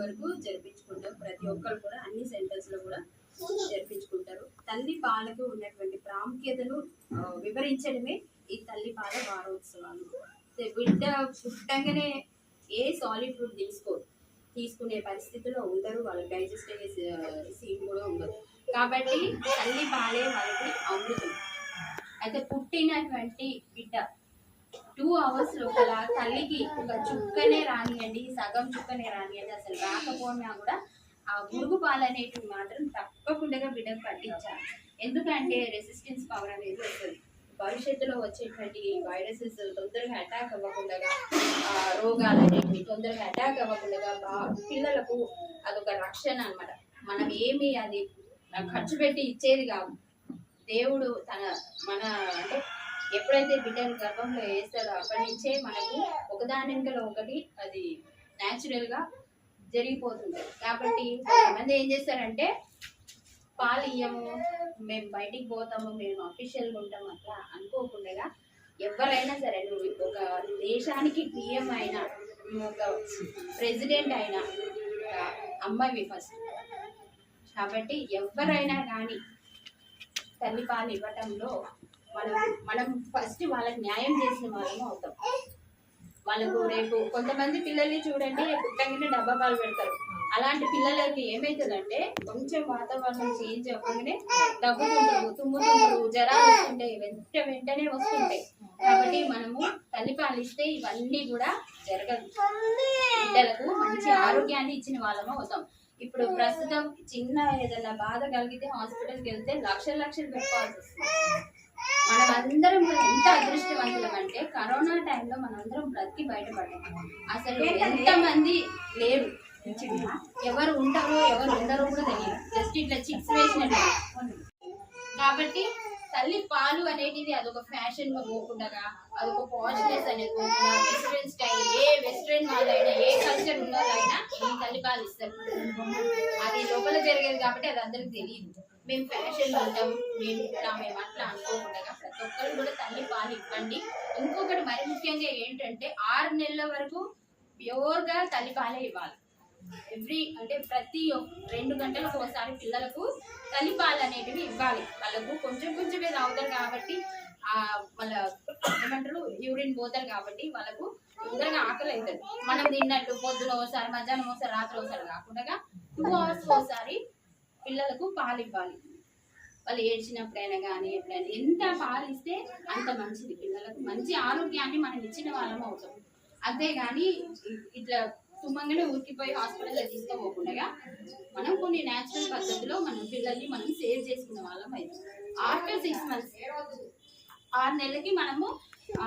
వరకు జరిపించుకుంటాం ప్రతి ఒక్కరు కూడా అన్ని సెంటర్స్లో కూడా జరిపించుకుంటారు. తల్లి పాలకు ఉన్నటువంటి ప్రాముఖ్యతను వివరించడమే ఈ తల్లి పాల వారోత్సవాలు. బిడ్డ పుట్టంగానే ఏ సాలిడ్ ఫుడ్ తీసుకోరు తీసుకునే పరిస్థితిలో ఉండరు. వాళ్ళకి డైజెస్ట్ అయ్యే సీన్ కూడా ఉండదు. కాబట్టి తల్లి పాలే వాళ్ళకి అమృతం. అయితే పుట్టినటువంటి బిడ్డ టూ అవర్స్ లోపల తల్లికి ఒక చుక్కనే రానియండి సగం చుక్కనే రానియండి. అసలు రాకపోయినా కూడా ఆ మురుగు పాలు అనేటివి మాత్రం తప్పకుండా బిడ్డకు పట్టించాలి. ఎందుకంటే రెసిస్టెన్స్ పవర్ అనేది వస్తుంది. భవిష్యత్తులో వచ్చేటువంటి వైరసెస్ తొందరగా అటాక్ అవ్వకుండా ఆ, రోగాలు అనేటివి తొందరగా అటాక్ అవ్వకుండా పిల్లలకు అదొక రక్షణ అన్నమాట. మనం ఏమి అది ఖర్చు పెట్టి ఇచ్చేది కాదు. దేవుడు తన మన అంటే ఎప్పుడైతే బిడ్డను గర్భంలో వేస్తారో అప్పటి నుంచే మనకు ఒకదాని వెనుకలో ఒకటి అది న్యాచురల్గా జరిగిపోతుంది. కాబట్టి కొంతమంది ఏం చేస్తారంటే పాలు ఇయ్యము మేము బయటికి పోతాము మేము అఫీషియల్గా ఉంటాము అట్లా అనుకోకుండా ఎవరైనా సరే నువ్వు ఒక దేశానికి పిఎం అయినా ఒక ప్రెసిడెంట్ అయినా అమ్మాయి ఫస్ట్ కాబట్టి ఎవరైనా కానీ తల్లి పాలు ఇవ్వటంలో మనం మనం ఫస్ట్ వాళ్ళకి న్యాయం చేసిన వాళ్ళము అవుతాం. వాళ్ళకు రేపు కొంతమంది పిల్లల్ని చూడండి పుట్టంగానే డబ్బా పాలు పెడతారు. అలాంటి పిల్లలకి ఏమవుతుందంటే కొంచెం వాతావరణం చేంజ్ అవ్వగానే దగ్గుతుంటారు తుమ్ముతుంటారు జ్వరాలు వస్తుంటాయి వెంట వెంటనే వస్తుంటాయి. కాబట్టి మనము తల్లి పాలిస్తే ఇవన్నీ కూడా జరగదు. బిడ్డలకు మంచి ఆరోగ్యాన్ని ఇచ్చిన వాళ్ళము అవుతాం. ఇప్పుడు ప్రస్తుతం చిన్న ఏదైనా బాధ కలిగితే హాస్పిటల్కి వెళ్తే లక్షలు లక్షలు పెట్టుకోవాల్సి వస్తుంది. మనం అందరం ఎంత అదృష్టవంతులం అంటే కరోనా టైంలో మనందరం బ్రతికి బయటపడ్డాం. అసలు ఎంత మంది లేరు? ఎవరు ఉంటారో ఎవరు ఉండరో కూడా తెలియదు. జస్ట్ ఇట్లా చిక్స్ వేసినట్టు. కాబట్టి తల్లి పాలు అనేది అదొక ఫ్యాషన్గా పోకుండా అదొక పాజిటివ్నెస్ అనేది పోకుండా వెస్ట్రన్ స్టైల్ ఏ వెస్ట్రన్ వాళ్ళైనా ఏ కల్చర్ ఉన్న వాళ్ళైనా ఈ తల్లి పాలు ఇస్తారు. అది లోపల జరిగేది కాబట్టి అది అందరికి తెలియదు. మేము ఫ్యాషన్ ఉంటాం మేము ఇట్లా మేము అట్లా అనుకోకుండా ప్రతి ఒక్కరు కూడా తల్లి పాలు ఇవ్వండి. ఇంకొకటి మరి ముఖ్యంగా ఏంటంటే ఆరు నెలల వరకు ప్యూర్గా తల్లి పాలే ఇవ్వాలి. ఎవ్రీ అంటే ప్రతి ఒక్క- రెండు గంటలకు ఒకసారి పిల్లలకు తల్లిపాలు అనేటివి ఇవ్వాలి. వాళ్ళకు కొంచెం కొంచెమే తాగుతారు కాబట్టి ఆ వాళ్ళ ఏమంటారు యూరిన్ పోతారు కాబట్టి వాళ్ళకు తొందరగా ఆకలి అవుతుంది. మనం తిన్నట్టు పొద్దున ఒకసారి మధ్యాహ్నం ఒకసారి రాత్రి ఒకసారి కాకుండా టూ అవర్స్ ఒకసారి పిల్లలకు పాలు ఇవ్వాలి వాళ్ళు ఏడ్చినప్పుడైనా కానీ ఎప్పుడైనా ఎంత పాలు ఇస్తే అంత మంచిది. పిల్లలకు మంచి ఆరోగ్యాన్ని మనం ఇచ్చిన వాళ్ళం అవుతాం. అంతేగాని ఇట్లా తుమ్మంగానే ఊరికిపోయి హాస్పిటల్లో తీసుకోపోకుండా మనం కొన్ని న్యాచురల్ పద్ధతిలో మనం పిల్లల్ని మనం సేవ్ చేసుకున్న వాళ్ళం అవుతాం ఆఫ్టర్ సిక్స్ మంత్స్ ఆరు నెలలకి మనము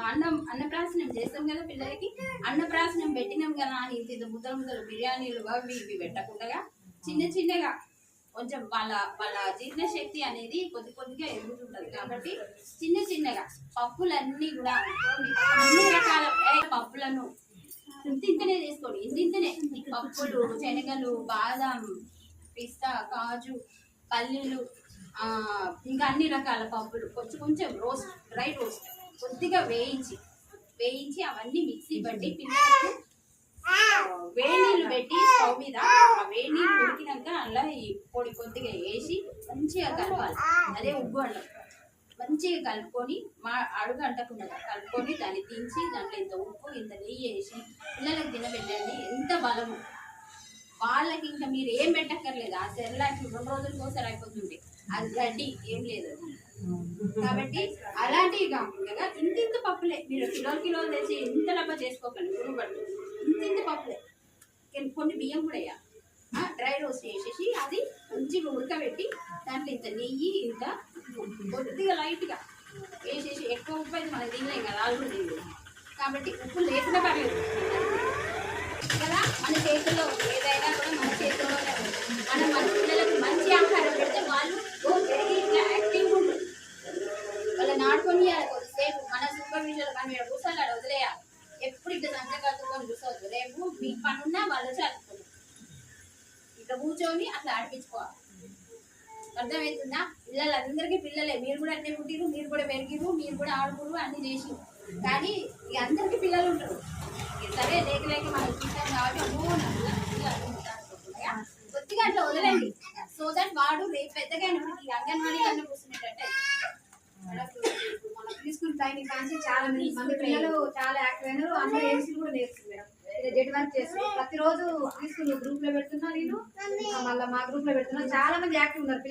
అన్నం అన్నప్రాసనం చేస్తాం కదా పిల్లలకి. అన్నప్రాసనం పెట్టినాం కదా అని ఇంత ముద్దల ముద్దలు ముద్దలు బిర్యానీలు అవి ఇవి పెట్టకుండా చిన్న చిన్నగా కొంచెం వాళ్ళ వాళ్ళ జీర్ణశక్తి అనేది కొద్ది కొద్దిగా ఎదుగుతుంటుంది. కాబట్టి చిన్న చిన్నగా పప్పులన్నీ కూడా అన్ని రకాల పప్పులను ఇంతింతనే తీసుకోండి ఇంతింతనే పప్పులు శనగలు బాదం పిస్తా కాజు పల్లీలు ఇంకా అన్ని రకాల పప్పులు. కొంచెం కొంచెం రోస్ట్ డ్రై రోస్ట్ కొద్దిగా వేయించి వేయించి అవన్నీ మిక్సీ పట్టి పిల్లలకు ఆ, వేడి నీళ్ళు పెట్టి స్టవ్ మీద ఆ వేడి నీళ్ళు ఉడికినాక అలా ఈ పొడి కొద్దిగా వేసి మంచిగా కలపాలి. అదే ఉగ్గు అంటాం మంచిగా కలుపుకొని మా అడుగు అంటకుండా కలుపుకొని దాన్ని దించి దాంట్లో ఇంత ఉప్పు ఇంత నెయ్యి వేసి పిల్లలకు తినబెట్టండి. ఎంత బలము వాళ్ళకి ఇంకా మీరు ఏం పెట్టక్కర్లేదు. ఆ సెర్లాకి రెండు రోజులకు ఒకసారి అయిపోతుంది అది గడ్డి ఏం లేదు. కాబట్టి అలాంటివి కాకుండా ఇంత ఇంత పప్పులే. మీరు కిలో కిలో తెచ్చి ఇంత డబ్బా చేసుకోకండి. గురుబట్టు ఇంత ఇంత పప్పులే. కొన్ని- కొన్ని బియ్యం కూడా వేయాలి. డ్రై రోస్ట్ చేసేసి అది మంచిగా ఉడకబెట్టి దాంట్లో ఇంత నెయ్యి ఇంత కొద్దిగా లైట్గా వేసేసి ఎక్కువ ఉప్పు అయితే మనం తినలేం కదా వాళ్ళు కూడా కాబట్టి ఉప్పు లేకుండా పర్లేదు. కదా? మన చేతుల్లో ఏదైనా కూడా మన చేతుల్లోనే మనం మన పిల్లలకు మంచి ఆహారం పెడితే వాళ్ళు ఓ పెరిగి ఇట్లా యాక్టివ్గా ఉంటుంది వాళ్ళని ఆడుకొని కొద్దిసేపు మన సూపర్విజన్ మనం ఇక్కడ అక్కడ వదిలేయాలి. ఎప్పుడు ఇట్లా సంచకాలతో కూర్చోవద్దు. రేపు మీ పనున్నా వాళ్ళు వచ్చి కూర్చొని అట్లా ఆడిపించుకోవాలి. అర్థమవుతుందా పిల్లలందరికీ పిల్లలే. మీరు కూడా అన్నీ పుట్టిరు మీరు కూడా పెరిగిరు మీరు కూడా ఆడుకురు అన్ని చేసి కానీ ఇక అందరికీ పిల్లలు ఉంటారు. సరే లేక లేక మనం చూసాం కాబట్టి కొద్దిగా అట్లా వదలండి. సో దట్ వాడు రేపు పెద్దగా ఈ అంగన్వాడీ కన్నా కూర్చునేటట్టే. తీసుకున్న టైం కానీ చాలా మంది పిల్లలు చాలా యాక్టివ్ అయినారు అందరూ కూడా నేర్చుకున్నారు. జెడ్ వర్క్ ప్రతిరోజు ప్రీ గ్రూప్లో పెడుతున్నా నేను. మళ్ళీ మా గ్రూప్లో పెడుతున్నా. చాలా మంది యాక్టివ్ ఉన్నారు.